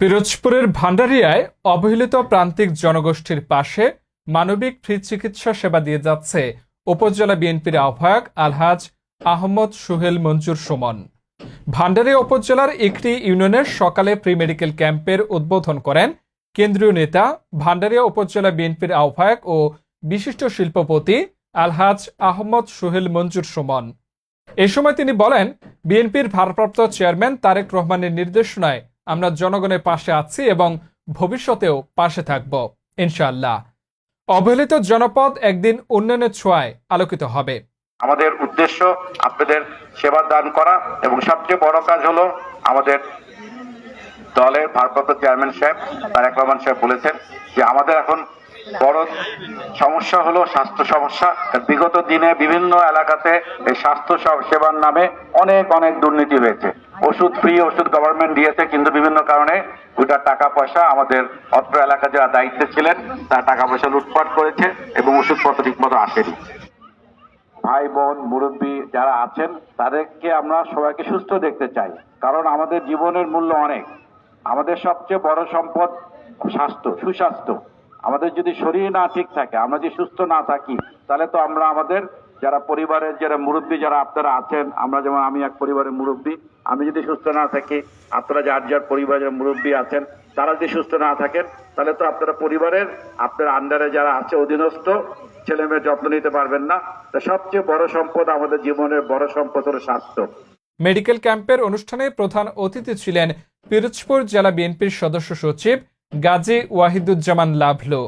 পিরোজপুরের ভান্ডারিয়ায় অবহেলিত প্রান্তিক জনগোষ্ঠীর পাশে মানবিক ফ্রি চিকিৎসা সেবা দিয়ে যাচ্ছে উপজেলা বিএনপির আহ্বায়ক আলহাজ আহমদ সুহেল মঞ্জুর সুমন। ভান্ডারিয়া উপজেলার একটি ইউনিয়নের সকালে প্রি মেডিকেল ক্যাম্পের উদ্বোধন করেন কেন্দ্রীয় নেতা ভান্ডারিয়া উপজেলা বিএনপির আহ্বায়ক ও বিশিষ্ট শিল্পপতি আলহাজ আহমদ সুহেল মঞ্জুর সুমন। এ সময় তিনি বলেন, বিএনপির ভারপ্রাপ্ত চেয়ারম্যান তারেক রহমানের নির্দেশনায় আমরা জনগণের পাশে আছি এবং ভবিষ্যতেও পাশে থাকব, ইনশাআল্লাহ। অবহেলিত জনপদ একদিন উন্নয়নের ছোঁয়ায় আলোকিত হবে। আমাদের উদ্দেশ্য আপনাদের সেবা দান করা এবং সবচেয়ে বড় কাজ হলো আমাদের দলের ভারপ্রাপ্ত চেয়ারম্যান সাহেব তারেক রহমান সাহেব বলেছেন যে আমাদের এখন বড় সমস্যা হলো স্বাস্থ্য সমস্যা। বিগত দিনে বিভিন্ন এলাকাতে এই স্বাস্থ্য সেবার নামে অনেক অনেক দুর্নীতি হয়েছে। ওষুধ ফ্রি ওষুধ গভর্নমেন্ট দিয়েছে, কিন্তু বিভিন্ন কারণে ওইটা টাকা পয়সা আমাদের অত্র এলাকা যারা দায়িত্বে ছিলেন, তারা টাকা পয়সা লুটপাট করেছে এবং ওষুধপত্র ঠিক মতো আসেনি। ভাই, বোন, মুরব্বী যারা আছেন, তাদেরকে আমরা সবাইকে সুস্থ দেখতে চাই, কারণ আমাদের জীবনের মূল্য অনেক। আমাদের সবচেয়ে বড় সম্পদ স্বাস্থ্য, সুস্বাস্থ্য। আমাদের যদি শরীর না ঠিক থাকে, আমরা যদি সুস্থ না থাকি, তাহলে তো আমরা আমাদের যারা পরিবারের যারা মুরব্বী যারা আপনারা আছেন, আমরা যেমন আমি এক পরিবারের মুরব্বী, আমি যদি সুস্থ না থাকি, আপনারা যার যার পরিবারের মুরব্বী আছেন, তারা যদি সুস্থ না থাকেন, তাহলে তো আপনারা পরিবারের, আপনার আন্ডারে যারা আছে, অধীনস্থ, ছেলে মেয়ের যত্ন নিতে পারবেন না। তো সবচেয়ে বড় সম্পদ আমাদের জীবনের বড় সম্পদ হলো স্বাস্থ্য। মেডিকেল ক্যাম্পের অনুষ্ঠানে প্রধান অতিথি ছিলেন পিরোজপুর জেলা বিএনপির সদস্য সচিব গাজী ওয়াহিদুজ্জামান লাভলু।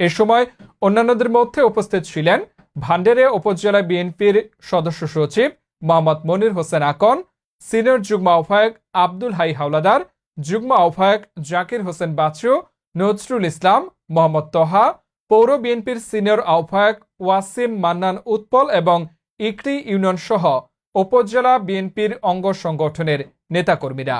এ সময় অন্যান্যদের মধ্যে উপস্থিত ছিলেন ভান্ডারিয়া উপজেলা বিএনপির সদস্য সচিব মোহাম্মদ মনির হোসেন আকন, সিনিয়র যুগ্ম আহ্বায়ক আব্দুল হাই হাওলাদার, যুগ্ম আহ্বায়ক জাকির হোসেন বাচু নজরুল ইসলাম, মোহাম্মদ তহা, পৌর বিএনপির সিনিয়র আহ্বায়ক ওয়াসিম মান্নান উৎপল এবং ইকরি ইউনিয়ন সহ উপজেলা বিএনপির অঙ্গ সংগঠনের নেতাকর্মীরা।